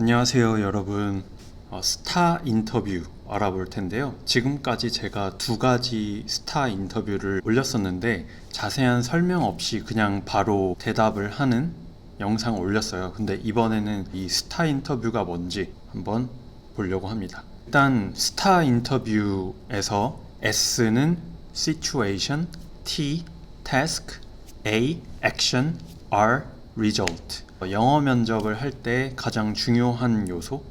안녕하세요, 여러분. 어, 스타 인터뷰 알아볼 텐데요. 지금까지 제가 두 가지 스타 인터뷰를 올렸었는데 자세한 설명 없이 그냥 바로 대답을 하는 영상을 올렸어요. 근데 이번에는 이 스타 인터뷰가 뭔지 한번 보려고 합니다. 일단 스타 인터뷰에서 S는 situation, T task, A action, R result. 영어 면접을 할 때 가장 중요한 요소,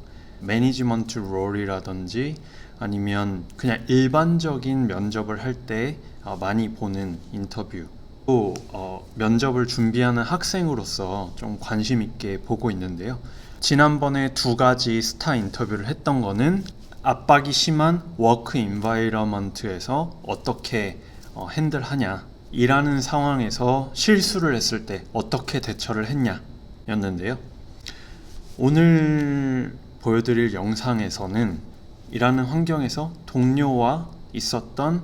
매니지먼트 롤이라든지 아니면 그냥 일반적인 면접을 할때 어, 많이 보는 인터뷰. 또 어, 면접을 준비하는 학생으로서 좀 관심 있게 보고 있는데요. 지난번에 두 가지 스타 인터뷰를 했던 거는 압박이 심한 워크 인바이러먼트에서 어떻게 어, 핸들하냐 일하는 상황에서 실수를 했을 때 어떻게 대처를 했냐 였는데요. 오늘 보여드릴 영상에서는 일하는 환경에서 동료와 있었던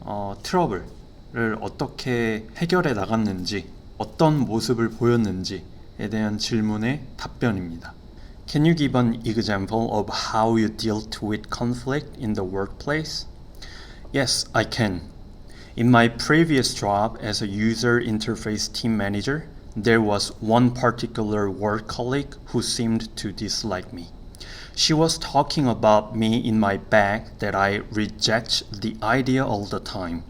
어, 트러블을 어떻게 해결해 나갔는지 어떤 모습을 보였는지에 대한 질문의 답변입니다. Can you give an example of how you dealt with conflict in the workplace? Yes, I can. In my previous job as a user interface team manager, there was one particular work colleague who seemed to dislike me. She was talking about me in my back that I reject the idea all the time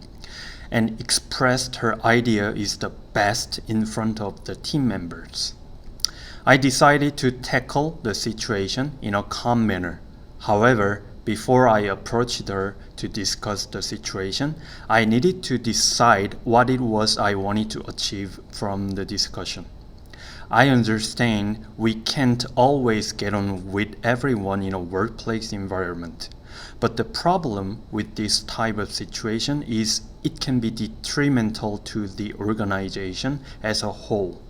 and expressed her idea is the best in front of the team members. I decided to tackle the situation in a calm manner. However, before I approached her to discuss the situation, I needed to decide what it was I wanted to achieve from the discussion. I understand we can't always get on with everyone in a workplace environment. But the problem with this type of situation is it can be detrimental to the organization as a whole.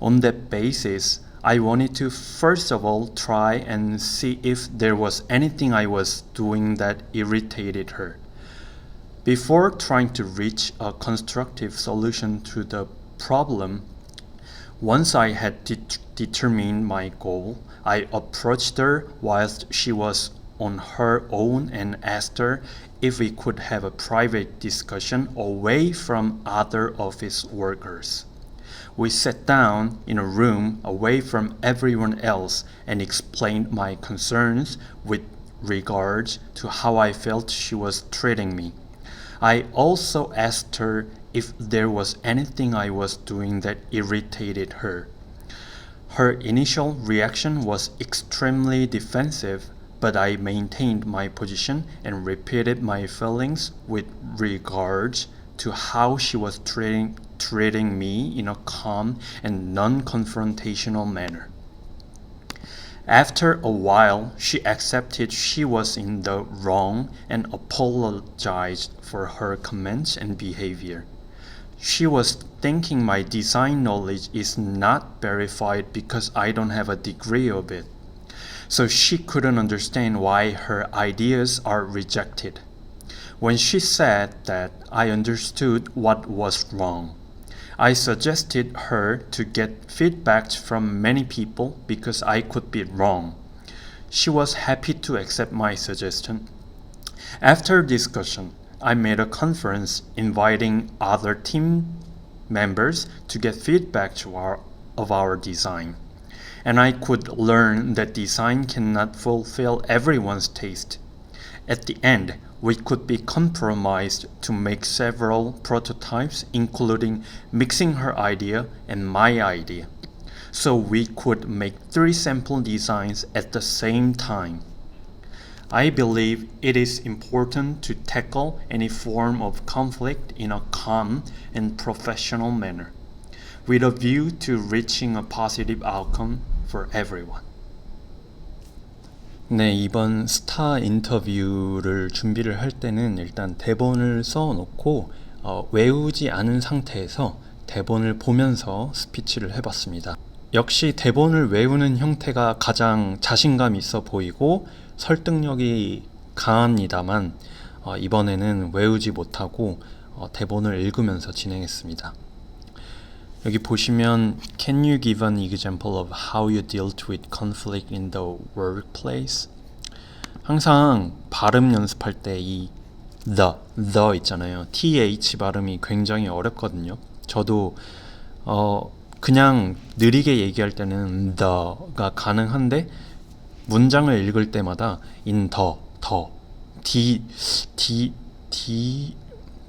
On that basis, I wanted to first of all try and see if there was anything I was doing that irritated her. Before trying to reach a constructive solution to the problem, once I had det- determined my goal, I approached her whilst she was on her own and asked her if we could have a private discussion away from other office workers. We sat down in a room away from everyone else and explained my concerns with regards to how I felt she was treating me. I also asked her if there was anything I was doing that irritated her. Her initial reaction was extremely defensive, but I maintained my position and repeated my feelings with regards to how she was treating, treating me in a calm and non confrontational manner. After a while, she accepted she was in the wrong and apologized for her comments and behavior. She was thinking my design knowledge is not verified because I don't have a degree of it. So she couldn't understand why her ideas are rejected. When she said that, I understood what was wrong. I suggested her to get feedback from many people because I could be wrong. She was happy to accept my suggestion. After discussion, I made a conference inviting other team members to get feedback to our, of our design. And I could learn that design cannot fulfill everyone's taste. At the end, we could be compromised to make several prototypes, including mixing her idea and my idea. So we could make three sample designs at the same time. I believe it is important to tackle any form of conflict in a calm and professional manner, with a view to reaching a positive outcome for everyone. 네, 이번 스타 인터뷰를 준비를 할 때는 일단 대본을 써 놓고 어, 외우지 않은 상태에서 대본을 보면서 스피치를 해봤습니다. 역시 대본을 외우는 형태가 가장 자신감 있어 보이고 설득력이 강합니다만 어, 이번에는 외우지 못하고 어, 대본을 읽으면서 진행했습니다. 여기 보시면 Can you give an example of how you dealt with conflict in the workplace? 항상 발음 연습할 때 이 the, the 있잖아요. th 발음이 굉장히 어렵거든요. 저도 어 그냥 느리게 얘기할 때는 the가 가능한데 문장을 읽을 때마다 in the, the, d, d, d,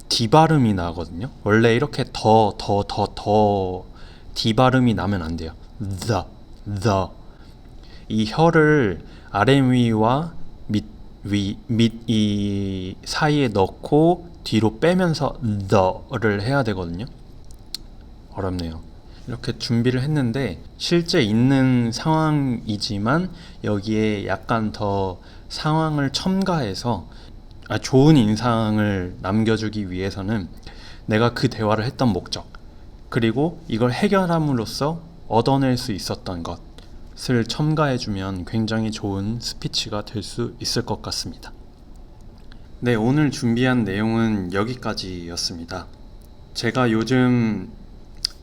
d 발음이 나거든요. 원래 이렇게 더, 더, 더, 더 d 발음이 나면 안 돼요. the, the 이 혀를 아래 위와 밑, 위, 밑 이 사이에 넣고 뒤로 빼면서 the를 해야 되거든요. 어렵네요. 이렇게 준비를 했는데 실제 있는 상황이지만 여기에 약간 더 상황을 첨가해서 아, 좋은 인상을 남겨주기 위해서는 내가 그 대화를 했던 목적 그리고 이걸 해결함으로써 얻어낼 수 있었던 것을 첨가해주면 굉장히 좋은 스피치가 될 수 있을 것 같습니다. 네, 오늘 준비한 내용은 여기까지였습니다. 제가 요즘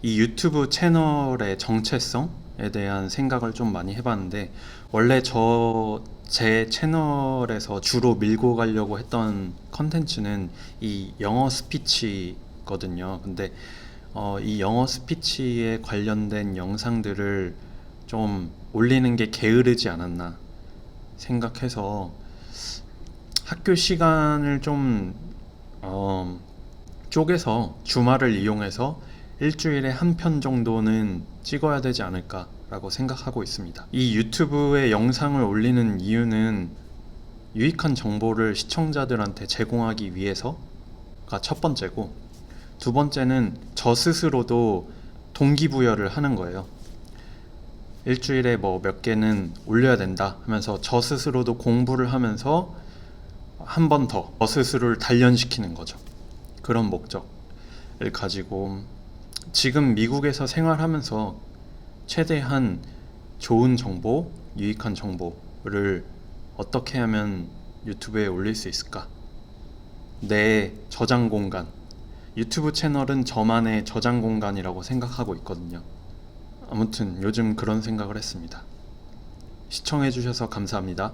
이 유튜브 채널의 정체성 에 대한 생각을 좀 많이 해봤는데 원래 저 제 채널에서 주로 밀고 가려고 했던 컨텐츠는 이 영어 스피치거든요. 근데 어, 이 영어 스피치에 관련된 영상들을 좀 올리는 게 게으르지 않았나 생각해서 학교 시간을 좀 어, 쪼개서 주말을 이용해서 일주일에 한 편 정도는 찍어야 되지 않을까 라고 생각하고 있습니다. 이 유튜브에 영상을 올리는 이유는 유익한 정보를 시청자들한테 제공하기 위해서가 첫 번째고 두 번째는 저 스스로도 동기부여를 하는 거예요. 일주일에 뭐 몇 개는 올려야 된다 하면서 저 스스로도 공부를 하면서 한 번 더 저 스스로를 단련시키는 거죠. 그런 목적을 가지고 지금 미국에서 생활하면서 최대한 좋은 정보, 유익한 정보를 어떻게 하면 유튜브에 올릴 수 있을까? 내 저장 공간. 유튜브 채널은 저만의 저장 공간이라고 생각하고 있거든요. 아무튼 요즘 그런 생각을 했습니다. 시청해주셔서 감사합니다.